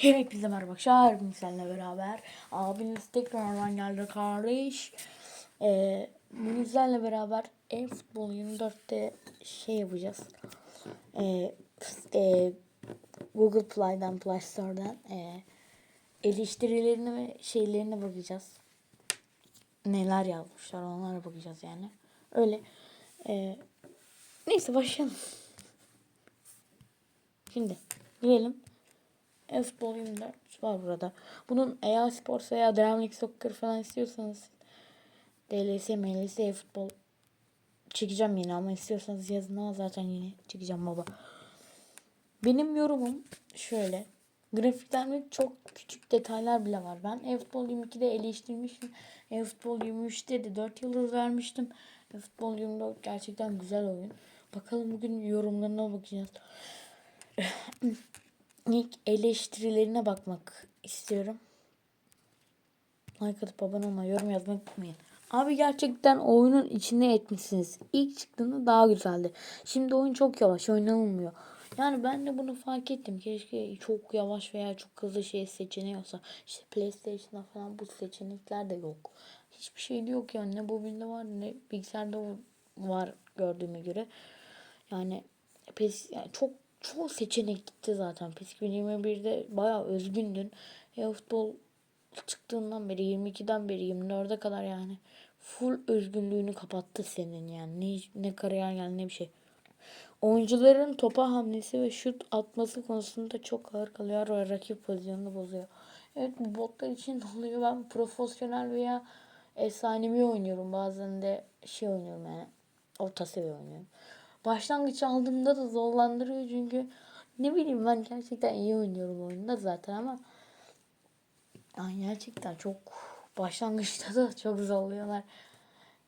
Hepinize merhaba arkadaşlar. Bugün seninle beraber abiniz tekrardan geldi kardeş. Ee, bugün seninle beraber e-futbol 24'te şey yapacağız. Ee, e, Google Play'den, Play Store'dan e, eleştirilerine ve şeylerine bakacağız. Neler yazmışlar onlara bakacağız yani. Öyle. E, neyse başlayalım. Şimdi girelim. E-futbol 24 var burada. Bunun EA Sports veya Dream League Soccer falan istiyorsanız DLS, MLS, e-futbol çekeceğim yine ama istiyorsanız yazın ama zaten yine çekeceğim baba. Benim yorumum şöyle. Grafiklerde çok küçük detaylar bile var. Ben e-futbol 22'de eleştirmiştim. e-futbol 23'te de 4 yıldız vermiştim. e-futbol 24 gerçekten güzel oyun. Bakalım bugün yorumlarına bakacağız. İlk eleştirilerine bakmak istiyorum. Like atıp abone olmayı, yorum yazmayı unutmayın. Abi gerçekten oyunun içine etmişsiniz. İlk çıktığında daha güzeldi. Şimdi oyun çok yavaş oynanılmıyor. Yani ben de bunu fark ettim. Keşke çok yavaş veya çok hızlı şey seçeneği olsa. İşte PlayStation'da falan bu seçenekler de yok. Hiçbir şey de yok yani. Ne mobilde var ne bilgisayarda var gördüğüme göre. Yani, PES, yani çok çoğu seçenek gitti zaten. PES 2021'de bayağı özgündün. E futbol çıktığından beri 22'den beri 24'e kadar yani full özgünlüğünü kapattı senin yani. Ne, ne kariyer yani ne bir şey. Oyuncuların topa hamlesi ve şut atması konusunda çok ağır kalıyor ve rakip pozisyonunu bozuyor. Evet bu botlar için oluyor. Ben profesyonel veya efsanevi oynuyorum. Bazen de şey oynuyorum yani orta seviye oynuyorum. Başlangıç aldığımda da zorlandırıyor çünkü ne bileyim ben gerçekten iyi oynuyorum oyunda zaten ama yani gerçekten çok başlangıçta da çok zorluyorlar.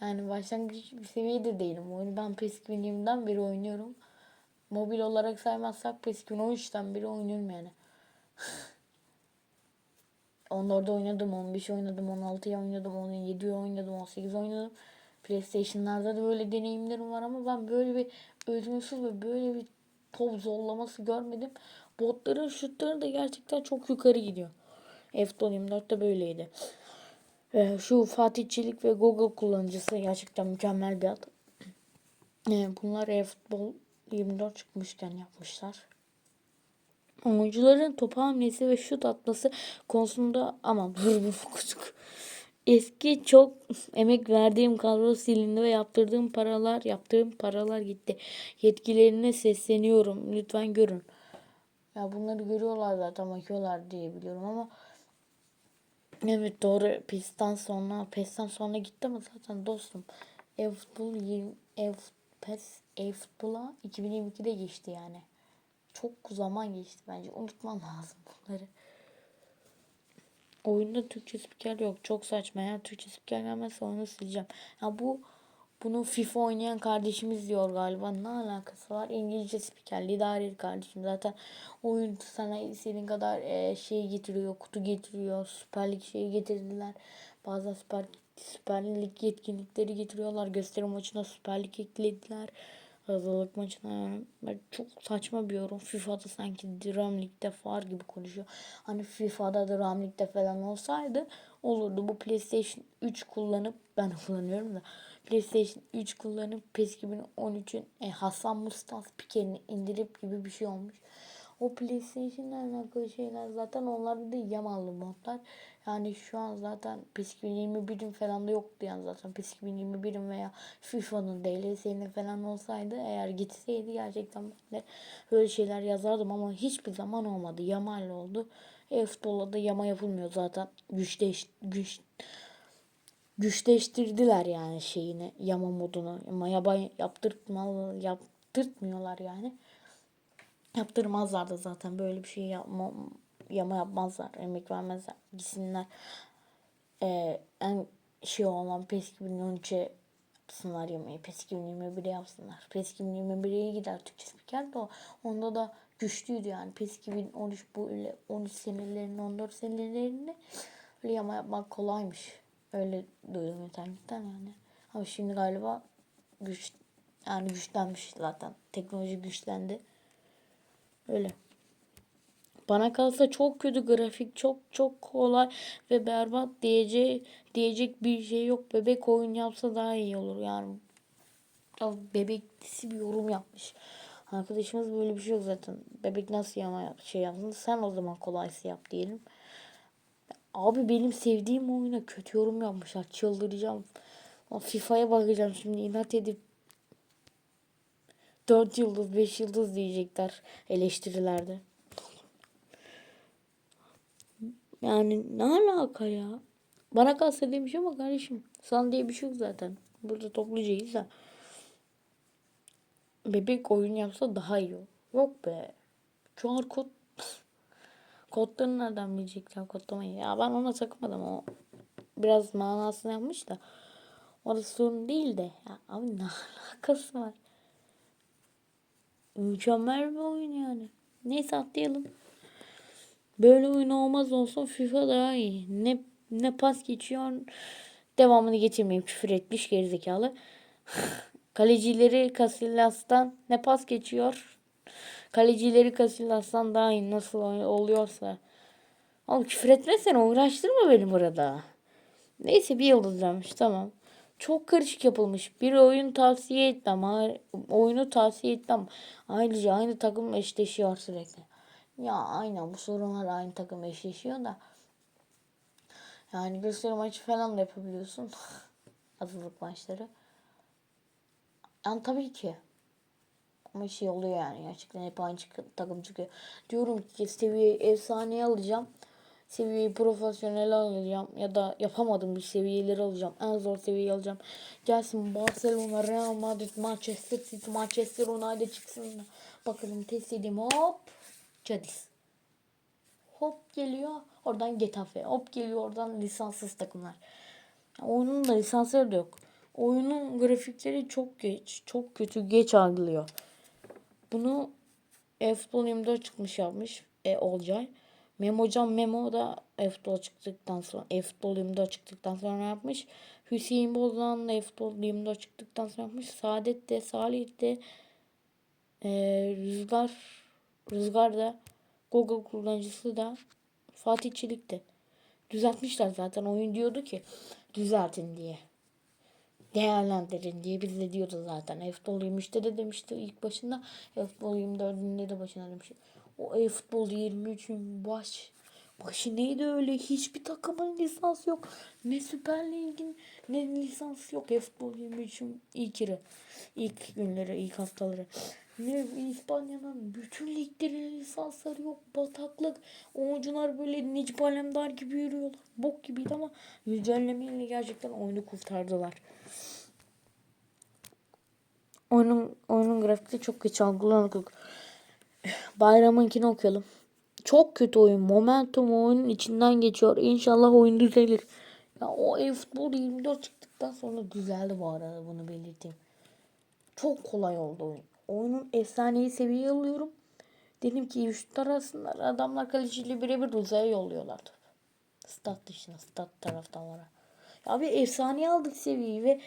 Yani başlangıç bir seviyede değilim. Oyunu ben PES 2020'den beri oynuyorum. Mobil olarak saymazsak PES 2013'ten beri oynuyorum yani. 14'de oynadım, 15 oynadım, 16'ya oynadım, 17'ye oynadım, 18 oynadım. PlayStation'larda da böyle deneyimlerim var ama ben böyle bir özgürsüz ve böyle bir top zorlaması görmedim. Botların şutları da gerçekten çok yukarı gidiyor. F-Futbol 24'te böyleydi. Ee, şu Fatih Çelik ve Google kullanıcısı gerçekten mükemmel bir adam. Ee, bunlar e-futbol 24 çıkmışken yapmışlar. Oyuncuların topa hamlesi ve şut atması konusunda aman dur bu küçük. Eski çok emek verdiğim kadro silindi ve yaptırdığım paralar yaptığım paralar gitti. Yetkilerine sesleniyorum. Lütfen görün. Ya bunları görüyorlar zaten bakıyorlar diye biliyorum ama Evet doğru. PES'ten sonra PES'ten sonra gitti ama zaten dostum. E-futbol 20 e PES e-futbola 2022'de geçti yani. Çok zaman geçti bence. Unutman lazım bunları. Oyunda Türkçe spiker yok. Çok saçma. Eğer Türkçe spiker gelmezse onu sileceğim. Ya bu bunu FIFA oynayan kardeşimiz diyor galiba. Ne alakası var? İngilizce spikerliği daha kardeşim. Zaten oyun sana istediğin kadar e, şey getiriyor. Kutu getiriyor. Süper Lig şeyi getirdiler. Bazen Süper, Süper Lig yetkinlikleri getiriyorlar. Gösteri maçına Süper Lig eklediler. Hazırlık maçına yani çok saçma bir yorum. FIFA'da sanki Dream League'de var gibi konuşuyor. Hani FIFA'da Dream League'de falan olsaydı olurdu. Bu PlayStation 3 kullanıp ben kullanıyorum da PlayStation 3 kullanıp PES 2013'ün e, Hasan Mustafa Pike'ni indirip gibi bir şey olmuş. O PlayStation'la alakalı şeyler zaten onlarda da yamallı modlar. Yani şu an zaten PES 2021'in falan da yoktu yani zaten PES 2021'in veya FIFA'nın DLS'nin falan olsaydı eğer gitseydi gerçekten ben böyle şeyler yazardım ama hiçbir zaman olmadı. Yamal oldu. E-futbolda da yama yapılmıyor zaten. Güçleş, güç güçleştirdiler yani şeyini yama modunu. Ama yaba yaptırtmalı yaptırtmıyorlar yani. Yaptırmazlar da zaten böyle bir şey yapma, yama yapmazlar. Emek vermezler. Gitsinler. Ee, en şey olan PES 2013'e yapsınlar yamayı. PES 2021'e yapsınlar. PES 2021'e iyi gider Türkçe spiker de o. Onda da güçlüydü yani. PES 2013 bu öyle 13 senelerini 14 senelerini öyle yama yapmak kolaymış. Öyle duydum internetten yani. Ama şimdi galiba güç yani güçlenmiş zaten. Teknoloji güçlendi. Öyle. Bana kalsa çok kötü grafik çok çok kolay ve berbat diyecek diyecek bir şey yok. Bebek oyun yapsa daha iyi olur yani. Ya bebeksi bir yorum yapmış. Arkadaşımız böyle bir şey yok zaten. Bebek nasıl yama yap, şey yapsın sen o zaman kolaysı yap diyelim. Abi benim sevdiğim oyuna kötü yorum yapmışlar. Çıldıracağım. FIFA'ya bakacağım şimdi inat edip 4 yıldız 5 yıldız diyecekler eleştirilerde. Yani ne alaka ya? Bana kalsa demiş ama kardeşim sana diye bir şey yok zaten. Burada toplucayız da. Bebek oyun yapsa daha iyi. Yok be. QR kod kodlarını nereden bilecekler kodlamayı? Ya ben ona takmadım o biraz manasını yapmış da orası sorun değil de ya abi ne alakası var? Mükemmel bir oyun yani. Neyse atlayalım. Böyle oyun olmaz olsun FIFA daha iyi. Ne ne pas geçiyor. Devamını getirmeyeyim küfür etmiş gerizekalı. Kalecileri Casillas'tan ne pas geçiyor. Kalecileri Casillas'tan daha iyi nasıl oluyorsa. Oğlum küfür etmesene uğraştırma beni burada. Neyse bir yıldız vermiş tamam. Çok karışık yapılmış. Bir oyun tavsiye etmem. Oyunu tavsiye etmem. Ayrıca aynı takım eşleşiyor sürekli. Ya aynen bu sorunlar aynı takım eşleşiyor da. Yani gösteri maçı falan da yapabiliyorsun. Hazırlık maçları. Yani tabii ki. Ama şey oluyor yani gerçekten hep aynı takım çıkıyor. Diyorum ki seviyeyi efsaneye alacağım. Seviyeyi profesyonel alacağım ya da yapamadım bir seviyeleri alacağım. En zor seviyeyi alacağım. Gelsin Barcelona, Real Madrid, Manchester City, Manchester United çıksın. Bakalım test edeyim hop. Cadiz. Hop geliyor. Oradan Getafe. Hop geliyor oradan lisanssız takımlar. Oyunun da lisansları da yok. Oyunun grafikleri çok geç. Çok kötü geç algılıyor. Bunu F-Futbol 24 çıkmış yapmış. E, Olcay. Memo hocam Memo da F-Futbol çıktıktan sonra F-Futbol 24 çıktıktan sonra yapmış. Hüseyin Bozan da F-Futbol 24 çıktıktan sonra yapmış. Saadet de Salih de e, Rüzgar Rüzgar da Google kullanıcısı da Fatih Çelik de düzeltmişler zaten. Oyun diyordu ki düzeltin diye. Değerlendirin diye biz de diyordu zaten. F-Futbol 23'te de demişti ilk başında. F-Futbol 24'ünde de başına demişti. O e-futbol 23'ün baş başı neydi öyle? Hiçbir takımın lisansı yok. Ne Süper Lig'in ne lisans yok. E-futbol 23'ün ilk yeri. ilk günleri, ilk haftaları. Ne İspanya'nın bütün liglerin lisansları yok. Bataklık. Oyuncular böyle Necip Alemdar gibi yürüyorlar. Bok gibiydi ama güncellemeyle gerçekten oyunu kurtardılar. Oyunun, oyunun grafikleri çok geç algılanık. Bayramınkini okuyalım. Çok kötü oyun. Momentum oyunun içinden geçiyor. İnşallah oyun düzelir. Ya o e-futbol 24 çıktıktan sonra düzeldi bu arada bunu belirteyim. Çok kolay oldu oyun. Oyunun efsaneyi seviye alıyorum. Dedim ki şut arasınlar. Adamlar kaleciyle birebir uzaya yolluyorlar topu. Stat dışına, stat taraftarlara. Ya bir efsane aldık seviyeyi ve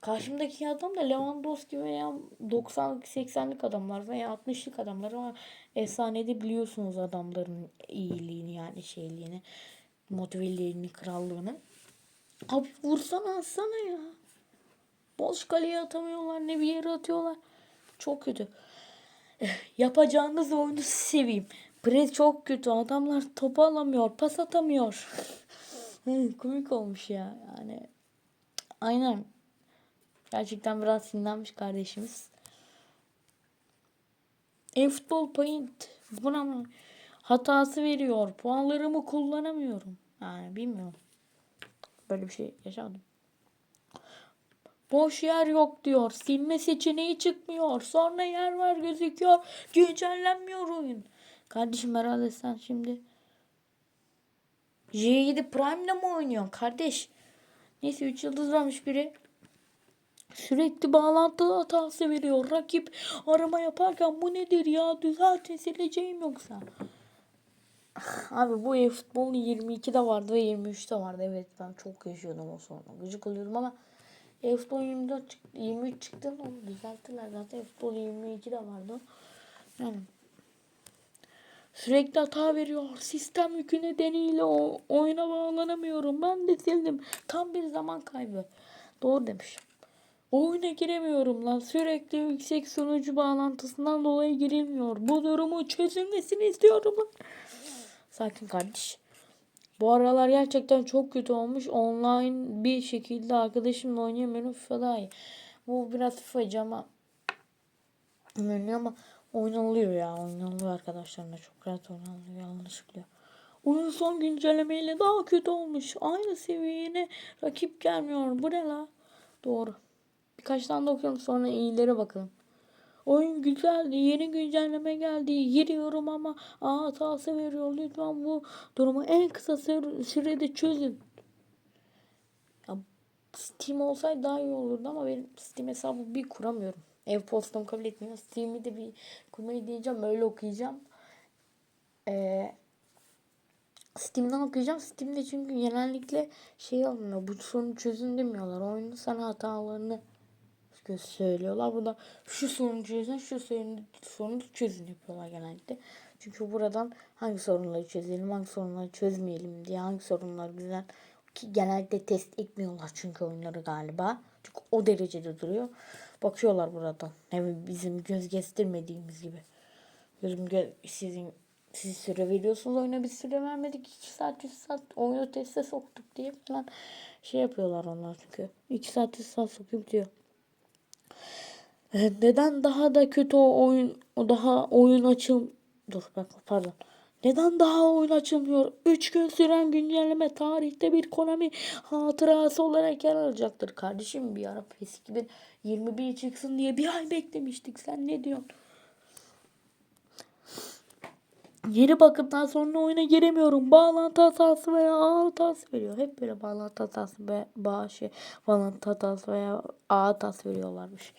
karşımdaki adam da Lewandowski veya 90'lık 80'lik adamlar veya 60'lık adamlar ama efsanede biliyorsunuz adamların iyiliğini yani şeyliğini, motiveliğini, krallığını. Abi vursana atsana ya. Boş kaleye atamıyorlar ne bir yere atıyorlar. Çok kötü. Yapacağınız oyunu seveyim. Pres çok kötü. Adamlar topu alamıyor. Pas atamıyor. Komik olmuş ya. Yani aynen. Gerçekten biraz sinirlenmiş kardeşimiz. E-futbol point buna mı hatası veriyor. Puanlarımı kullanamıyorum. Yani bilmiyorum. Böyle bir şey yaşadım. Boş yer yok diyor. Silme seçeneği çıkmıyor. Sonra yer var gözüküyor. Güncellenmiyor oyun. Kardeşim herhalde sen şimdi J7 Prime'le mi oynuyorsun kardeş? Neyse 3 yıldız vermiş biri. Sürekli bağlantı hatası veriyor. Rakip arama yaparken bu nedir ya? Düzeltin sileceğim yoksa. Abi bu e-futbol 22'de vardı ve 23'te vardı. Evet ben çok yaşıyordum o sonra. Gıcık oluyordum ama e-futbol 24 çıktı, 23 çıktı onu düzelttiler zaten. E-futbol 22'de vardı. Yani Sürekli hata veriyor. Sistem yükü nedeniyle o oyuna bağlanamıyorum. Ben de sildim. Tam bir zaman kaybı. Doğru demiş. Oyuna giremiyorum lan. Sürekli yüksek sunucu bağlantısından dolayı girilmiyor. Bu durumu çözülmesini istiyorum lan. Sakin kardeş. Bu aralar gerçekten çok kötü olmuş. Online bir şekilde arkadaşımla oynayamıyorum. FIFA daha iyi. Bu biraz FIFA'cı ama ama oynanılıyor ya. Oynanılıyor arkadaşlarına. Çok rahat oynanılıyor. Yanlışlıkla. Oyun son güncellemeyle daha kötü olmuş. Aynı seviyene rakip gelmiyor. Bu ne la? Doğru. Birkaç tane de okuyalım sonra iyilere bakalım. Oyun güzeldi. Yeni güncelleme geldi. Giriyorum ama A hatası veriyor. Lütfen bu durumu en kısa süre- sürede çözün. Ya, Steam olsaydı daha iyi olurdu ama benim Steam hesabı bir kuramıyorum. Ev postam kabul etmiyor. Steam'i de bir kurmayı diyeceğim. Öyle okuyacağım. Ee, Steam'den okuyacağım. Steam'de çünkü genellikle şey olmuyor. Bu sorunu çözün demiyorlar. Oyunda sana hatalarını söylüyorlar. Burada şu sorunu çözün, şu sorunu, sorunu çözün yapıyorlar genellikle. Çünkü buradan hangi sorunları çözelim, hangi sorunları çözmeyelim diye hangi sorunlar güzel ki genellikle test etmiyorlar çünkü oyunları galiba. Çünkü o derecede duruyor. Bakıyorlar buradan. Hem bizim göz kestirmediğimiz gibi. Gözüm gö sizin siz süre veriyorsunuz oyuna bir süre vermedik. 2 saat 3 saat oyunu teste soktuk diye falan şey yapıyorlar onlar çünkü. 2 saat 3 saat sokup diyor. Ee, Neden daha da kötü o oyun o daha oyun açıl dur bak pardon. Neden daha oyun açılmıyor? 3 gün süren güncelleme tarihte bir Konami hatırası olarak yer alacaktır. Kardeşim bir ara PES 2021 çıksın diye bir ay beklemiştik. Sen ne diyorsun? Yeni bakımdan sonra oyuna giremiyorum. Bağlantı hatası veya ağ hatası veriyor. Hep böyle bağlantı hatası ve bağışı, bağlantı hatası veya ağ hatası veriyorlarmış.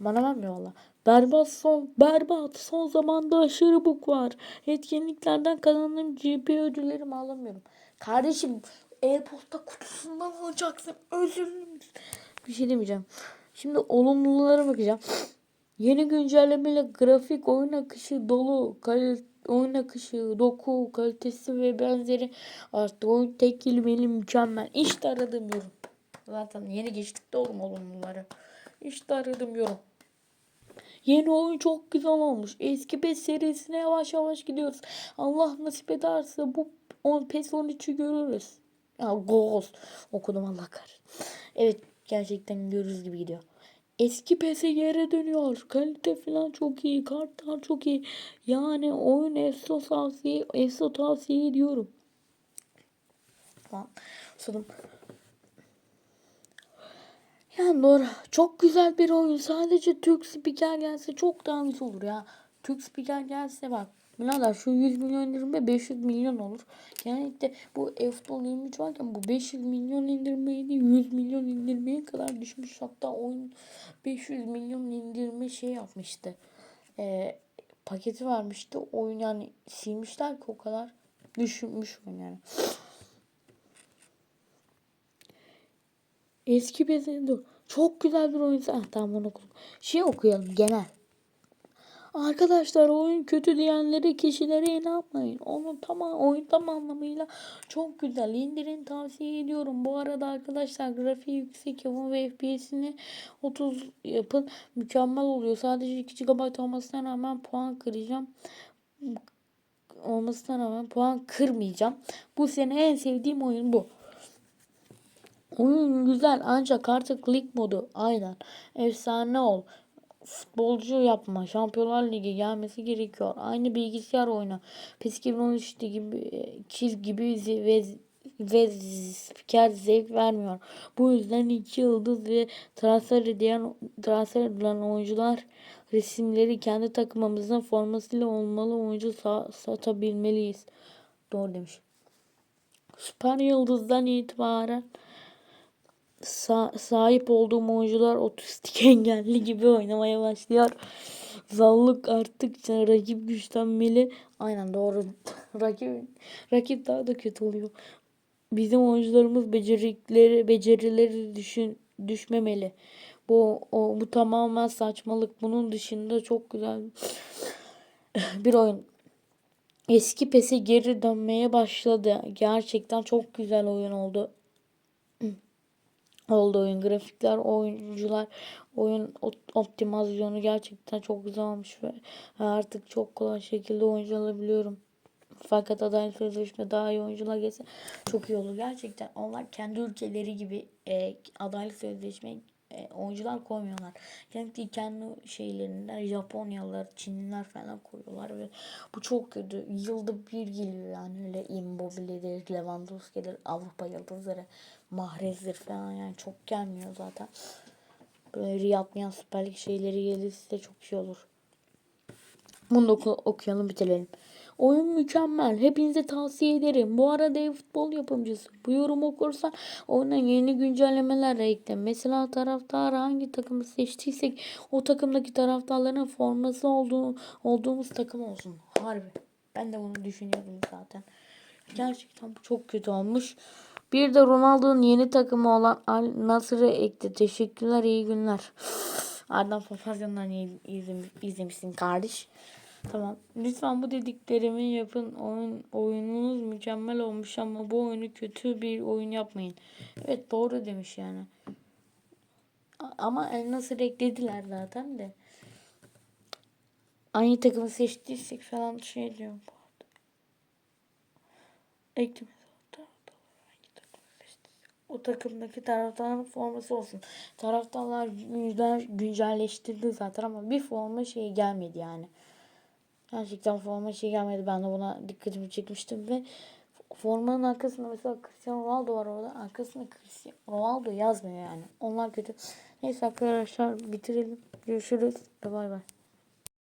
Bana vermiyorlar. Berbat son, berbat. Son zamanda aşırı bug var. Etkinliklerden kazandığım GP ödüllerimi alamıyorum. Kardeşim e-posta kutusundan alacaksın. Özür dilerim. Bir şey demeyeceğim. Şimdi olumlulara bakacağım. Yeni güncellemeyle grafik, oyun akışı dolu, kal oyun akışı, doku, kalitesi ve benzeri arttı. Oyun tek kelimeyle mükemmel. İşte aradığım yorum. Zaten yeni geçtik de oğlum olumluları. İşte aradığım yorum. Yeni oyun çok güzel olmuş. Eski PES serisine yavaş yavaş gidiyoruz. Allah nasip ederse bu on, PES 13'ü görürüz. Ya Ghost okudum Allah kahretsin. Evet gerçekten görürüz gibi gidiyor. Eski PES'e geri dönüyor. Kalite falan çok iyi. Kartlar çok iyi. Yani oyun EFSO tavsiye, EFSO tavsiye ediyorum. Falan. Sonra yani doğru. Çok güzel bir oyun. Sadece Türk spiker gelse çok daha güzel olur ya. Türk spiker gelse bak. Birader şu 100 milyon indirme 500 milyon olur. Genellikle bu e-futbol 23 varken bu 500 milyon indirmeydi 100 milyon indirmeye kadar düşmüş. Hatta oyun 500 milyon indirme şey yapmıştı. Ee, paketi vermişti. Oyun yani silmişler ki o kadar düşmüş oyun yani. Eski bezinde çok güzel bir oyun. Ah, tamam onu okudum. Şey okuyalım genel. Arkadaşlar oyun kötü diyenleri kişilere inanmayın. Onun tamam oyun tam anlamıyla çok güzel. İndirin tavsiye ediyorum. Bu arada arkadaşlar grafiği yüksek yapın ve FPS'ini 30 yapın. Mükemmel oluyor. Sadece 2 GB olmasına rağmen puan kıracağım. Olmasına rağmen puan kırmayacağım. Bu sene en sevdiğim oyun bu. Oyun güzel ancak artık lig modu aynen. Efsane ol. Futbolcu yapma. Şampiyonlar Ligi gelmesi gerekiyor. Aynı bilgisayar oyunu. PES 2013 gibi çiz gibi ve ve spiker zevk vermiyor. Bu yüzden iki yıldız ve transfer edilen transfer edilen oyuncular resimleri kendi takımımızın formasıyla olmalı oyuncu sa- satabilmeliyiz. Doğru demiş. Süper Yıldız'dan itibaren sa- sahip olduğum oyuncular otistik engelli gibi oynamaya başlıyor. Zallık arttıkça rakip güçlenmeli. Aynen doğru. rakip rakip daha da kötü oluyor. Bizim oyuncularımız becerileri becerileri düşün düşmemeli. Bu o, bu tamamen saçmalık. Bunun dışında çok güzel bir oyun. eski PES'e geri dönmeye başladı. Gerçekten çok güzel oyun oldu. Oldu oyun. Grafikler, oyuncular, oyun optimizasyonu gerçekten çok güzel olmuş ve artık çok kolay şekilde oyuncu alabiliyorum. Fakat adalet sözleşme daha iyi oyuncular gelse çok iyi olur. Gerçekten onlar kendi ülkeleri gibi e, adalet sözleşme e, oyuncular koymuyorlar. Kendi kendi şeylerinden Japonyalılar, Çinliler falan koyuyorlar ve bu çok kötü. Yılda bir geliyor yani öyle Immobile'dir, Lewandowski'dir, Avrupa yıldızları, Mahrez'dir falan yani çok gelmiyor zaten. Böyle Riyad Miyan Süper şeyleri gelirse çok iyi olur. Bunu da oku- okuyalım bitirelim. Oyun mükemmel. Hepinize tavsiye ederim. Bu arada ev futbol yapımcısı. Bu yorumu okursan oyuna yeni güncellemeler ekle. Mesela taraftar hangi takımı seçtiysek o takımdaki taraftarların forması olduğu, olduğumuz takım olsun. Harbi. Ben de bunu düşünüyordum zaten. Gerçekten bu çok kötü olmuş. Bir de Ronaldo'nun yeni takımı olan Al Nassr'ı ekle. Teşekkürler, iyi günler. Ardından Papazya'ndan izlemiş, izlemişsin kardeş. Tamam. Lütfen bu dediklerimi yapın. Oyun, oyununuz mükemmel olmuş ama bu oyunu kötü bir oyun yapmayın. Evet doğru demiş yani. Ama El Nasır eklediler zaten de. Aynı takımı seçtiysek falan şey diyorum. Ekleme. O takımdaki taraftarın forması olsun. Taraftarlar güncel, güncelleştirdi zaten ama bir forma şey gelmedi yani. Gerçekten forma şey gelmedi. Ben de buna dikkatimi çekmiştim ve formanın arkasında mesela Cristiano Ronaldo var orada. Arkasında Cristiano Ronaldo yazmıyor yani. Onlar kötü. Neyse arkadaşlar bitirelim. Görüşürüz. Bay bay.